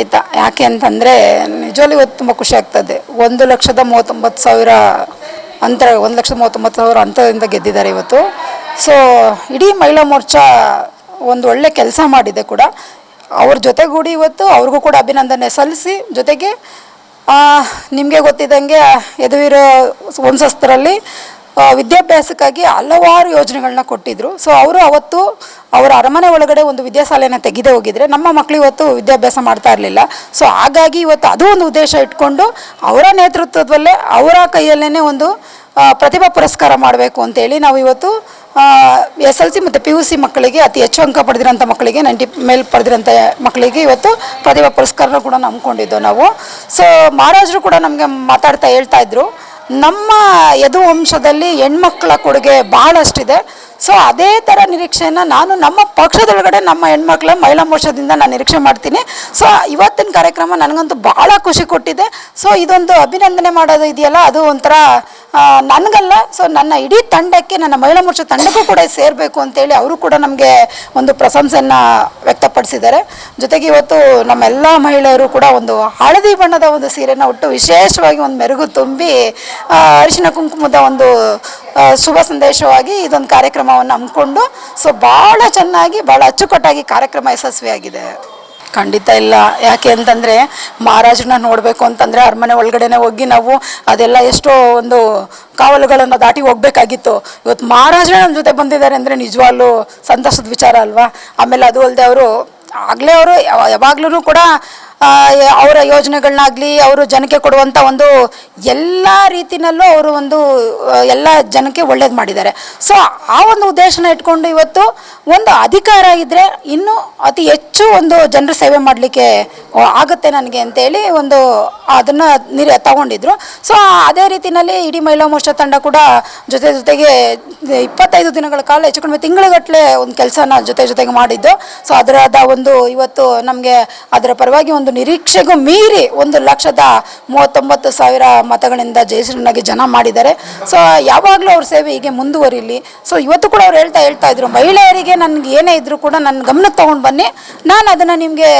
ಖಂಡಿತ. ಯಾಕೆ ಅಂತಂದರೆ ನಿಜವಾಗ್ಲೂ ಇವತ್ತು ತುಂಬ ಖುಷಿ ಆಗ್ತದೆ. ಒಂದು ಲಕ್ಷದ ಮೂವತ್ತೊಂಬತ್ತು ಸಾವಿರ ಅಂತರ, ಒಂದು ಲಕ್ಷದ ಮೂವತ್ತೊಂಬತ್ತು ಸಾವಿರ ಅಂತರದಿಂದ ಗೆದ್ದಿದ್ದಾರೆ ಇವತ್ತು. ಸೊ ಇಡೀ ಮಹಿಳಾ ಮೋರ್ಚಾ ಒಂದು ಒಳ್ಳೆ ಕೆಲಸ ಮಾಡಿದೆ ಕೂಡ. ಅವ್ರ ಜೊತೆಗೂಡಿ ಇವತ್ತು ಅವ್ರಿಗೂ ಕೂಡ ಅಭಿನಂದನೆ ಸಲ್ಲಿಸಿ, ಜೊತೆಗೆ ನಿಮಗೆ ಗೊತ್ತಿದ್ದಂಗೆ ಎದುವಿರೋ ವಂಶಸ್ಥರಲ್ಲಿ ವಿದ್ಯಾಭ್ಯಾಸಕ್ಕಾಗಿ ಹಲವಾರು ಯೋಜನೆಗಳನ್ನ ಕೊಟ್ಟಿದ್ರು. ಸೊ ಅವರು ಅವತ್ತು ಅವರ ಅರಮನೆ ಒಳಗಡೆ ಒಂದು ವಿದ್ಯಾಸಾಲೆಯನ್ನು ತೆಗೆದೇ ಹೋಗಿದ್ರೆ ನಮ್ಮ ಮಕ್ಕಳು ಇವತ್ತು ವಿದ್ಯಾಭ್ಯಾಸ ಮಾಡ್ತಾ ಇರಲಿಲ್ಲ. ಸೊ ಹಾಗಾಗಿ ಇವತ್ತು ಅದು ಒಂದು ಉದ್ದೇಶ ಇಟ್ಕೊಂಡು ಅವರ ನೇತೃತ್ವದಲ್ಲೇ ಅವರ ಕೈಯಲ್ಲೇ ಒಂದು ಪ್ರತಿಭಾ ಪುರಸ್ಕಾರ ಮಾಡಬೇಕು ಅಂತೇಳಿ ನಾವು ಇವತ್ತು ಎಸ್ ಎಲ್ ಸಿ ಮತ್ತು ಪಿ ಯು ಸಿ ಮಕ್ಕಳಿಗೆ ಅತಿ ಹೆಚ್ಚು ಅಂಕ ಪಡೆದಿರೋಂಥ ಮಕ್ಕಳಿಗೆ ನೈಂಟಿ ಮೇಲ್ ಪಡೆದಿರೋಂಥ ಮಕ್ಕಳಿಗೆ ಇವತ್ತು ಪ್ರತಿಭಾ ಪುರಸ್ಕಾರನ ಕೂಡ ನಂಬ್ಕೊಂಡಿದ್ದೆವು ನಾವು. ಸೊ ಮಹಾರಾಜರು ಕೂಡ ನಮಗೆ ಮಾತಾಡ್ತಾ ಹೇಳ್ತಾ ಇದ್ರು. ನಮ್ಮ ಯದುವಂಶದಲ್ಲಿ ಹೆಣ್ಮಕ್ಳ ಕೊಡುಗೆ ಭಾಳಷ್ಟಿದೆ ಸೊ ಅದೇ ಥರ ನಿರೀಕ್ಷೆಯನ್ನು ನಾನು ನಮ್ಮ ಪಕ್ಷದೊಳಗಡೆ ನಮ್ಮ ಹೆಣ್ಮಕ್ಳ ಮಹಿಳಾ ಮೋರ್ಚಾದಿಂದ ನಾನು ನಿರೀಕ್ಷೆ ಮಾಡ್ತೀನಿ. ಸೊ ಇವತ್ತಿನ ಕಾರ್ಯಕ್ರಮ ನನಗಂತೂ ಭಾಳ ಖುಷಿ ಕೊಟ್ಟಿದೆ. ಸೊ ಇದೊಂದು ಅಭಿನಂದನೆ ಮಾಡೋದು ಇದೆಯಲ್ಲ, ಅದು ಒಂಥರ ನನಗಲ್ಲ ಸೊ ನನ್ನ ಇಡೀ ತಂಡಕ್ಕೆ, ನನ್ನ ಮಹಿಳಾ ಮೋರ್ಚಾ ತಂಡಕ್ಕೂ ಕೂಡ ಸೇರಬೇಕು ಅಂತೇಳಿ ಅವರು ಕೂಡ ನಮಗೆ ಒಂದು ಪ್ರಶಂಸೆಯನ್ನು ವ್ಯಕ್ತಪಡಿಸಿದ್ದಾರೆ. ಜೊತೆಗೆ ಇವತ್ತು ನಮ್ಮೆಲ್ಲ ಮಹಿಳೆಯರು ಕೂಡ ಒಂದು ಹಳದಿ ಬಣ್ಣದ ಒಂದು ಸೀರೆಯನ್ನು ಉಟ್ಟು ವಿಶೇಷವಾಗಿ ಒಂದು ಮೆರುಗು ತುಂಬಿ ಅರಿಶಿನ ಕುಂಕುಮದ ಒಂದು ಶುಭ ಸಂದೇಶವಾಗಿ ಇದೊಂದು ಕಾರ್ಯಕ್ರಮವನ್ನು ಹಮ್ಮಿಕೊಂಡು ಸೊ ಭಾಳ ಚೆನ್ನಾಗಿ, ಭಾಳ ಅಚ್ಚುಕಟ್ಟಾಗಿ ಕಾರ್ಯಕ್ರಮ ಯಶಸ್ವಿಯಾಗಿದೆ. ಖಂಡಿತ ಇಲ್ಲ. ಯಾಕೆ ಅಂತಂದರೆ ಮಹಾರಾಜನ ನೋಡಬೇಕು ಅಂತಂದರೆ ಅರಮನೆ ಒಳಗಡೆನೆ ಹೋಗಿ ನಾವು ಅದೆಲ್ಲ ಎಷ್ಟೋ ಒಂದು ಕಾವಲುಗಳನ್ನು ದಾಟಿ ಹೋಗ್ಬೇಕಾಗಿತ್ತು. ಇವತ್ತು ಮಹಾರಾಜರೇ ನಮ್ಮ ಜೊತೆ ಬಂದಿದ್ದಾರೆ ಅಂದರೆ ನಿಜವಾಗ್ಲೂ ಸಂತಸದ ವಿಚಾರ ಅಲ್ವಾ? ಆಮೇಲೆ ಅದು ಅಲ್ಲದೆ ಅವರು ಆಗಲೇ ಅವರು ಯಾವಾಗ್ಲೂ ಕೂಡ ಅವರ ಯೋಜನೆಗಳನ್ನಾಗಲಿ ಅವರು ಜನಕ್ಕೆ ಕೊಡುವಂಥ ಒಂದು ಎಲ್ಲ ರೀತಿನಲ್ಲೂ ಅವರು ಒಂದು ಎಲ್ಲ ಜನಕ್ಕೆ ಒಳ್ಳೇದು ಮಾಡಿದ್ದಾರೆ. ಸೊ ಆ ಒಂದು ಉದ್ದೇಶನ ಇಟ್ಕೊಂಡು ಇವತ್ತು ಒಂದು ಅಧಿಕಾರ ಇದ್ದರೆ ಇನ್ನೂ ಅತಿ ಹೆಚ್ಚು ಒಂದು ಜನರ ಸೇವೆ ಮಾಡಲಿಕ್ಕೆ ಆಗುತ್ತೆ ನನಗೆ ಅಂತೇಳಿ ಒಂದು ಅದನ್ನು ನಿರ್, ತಗೊಂಡಿದ್ರು. ಸೊ ಅದೇ ರೀತಿಯಲ್ಲಿ ಇಡೀ ಮಹಿಳಾ ಮೋರ್ಚಾ ತಂಡ ಕೂಡ ಜೊತೆ ಜೊತೆಗೆ ಇಪ್ಪತ್ತೈದು ದಿನಗಳ ಕಾಲ ಹೆಚ್ಚು ಕಡಿಮೆ ತಿಂಗಳುಗಟ್ಟಲೆ ಒಂದು ಕೆಲಸನ ಜೊತೆ ಜೊತೆಗೆ ಮಾಡಿದ್ದು. ಸೊ ಅದರದ ಒಂದು ಇವತ್ತು ನಮಗೆ ಅದರ ಪರವಾಗಿ ಒಂದು ನಿರೀಕ್ಷೆಗೂ ಮೀರಿ ಒಂದು ಲಕ್ಷದ ಮೂವತ್ತೊಂಬತ್ತು ಸಾವಿರ ಮತಗಳಿಂದ ಜಯಶ್ರೀನಾಗಿ ಜನ ಮಾಡಿದ್ದಾರೆ. ಸೊ ಯಾವಾಗಲೂ ಅವ್ರ ಸೇವೆ ಹೀಗೆ ಮುಂದುವರಿಲಿ. ಸೊ ಇವತ್ತು ಕೂಡ ಅವ್ರು ಹೇಳ್ತಾ ಹೇಳ್ತಾ ಇದ್ರು, ಮಹಿಳೆಯರಿಗೆ ನನಗೆ ಏನೇ ಇದ್ರೂ ಕೂಡ ನನ್ನ ಗಮನಕ್ಕೆ ತಗೊಂಡು ಬನ್ನಿ. ನಾನು ಅದನ್ನು ನಿಮಗೆ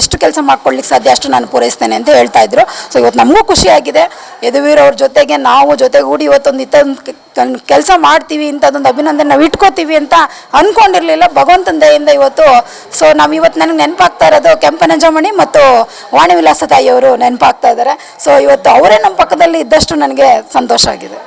ಎಷ್ಟು ಕೆಲಸ ಮಾಡ್ಕೊಳ್ಳಿಕ್ಕೆ ಸಾಧ್ಯ ಅಷ್ಟು ನಾನು ಪೂರೈಸ್ತೇನೆ ಅಂತ ಹೇಳ್ತಾ ಇದ್ರು. ಸೊ ಇವತ್ತು ನಮಗೂ ಖುಷಿಯಾಗಿದೆ. ಯದುವೀರ್ ಅವ್ರ ಜೊತೆಗೆ ನಾವು ಜೊತೆಗೂಡಿ ಇವತ್ತೊಂದು ಇತ್ತೊಂದು ಕೆಲಸ ಮಾಡ್ತೀವಿ ಇಂಥದ್ದೊಂದು ಅಭಿನಂದನೆ ನಾವು ಇಟ್ಕೋತೀವಿ ಅಂತ ಅಂದ್ಕೊಂಡಿರಲಿಲ್ಲ ಭಗವಂತನ ದಯಿಂದ ಇವತ್ತು. ಸೊ ನಾವು ಇವತ್ತು ನನಗೆ ನೆನಪಾಗ್ತಾ ಇರೋದು ಕೆಂಪನಂಜಮಣಿ ಮತ್ತು ವಾಣಿ ವಿಲಾಸ ತಾಯಿಯವರು ನೆನಪಾಗ್ತಾ ಇದ್ದಾರೆ ಸೊ ಇವತ್ತು ಅವರೇ ನಮ್ಮ ಪಕ್ಕದಲ್ಲಿ ಇದ್ದಷ್ಟು ನನಗೆ ಸಂತೋಷ ಆಗಿದೆ.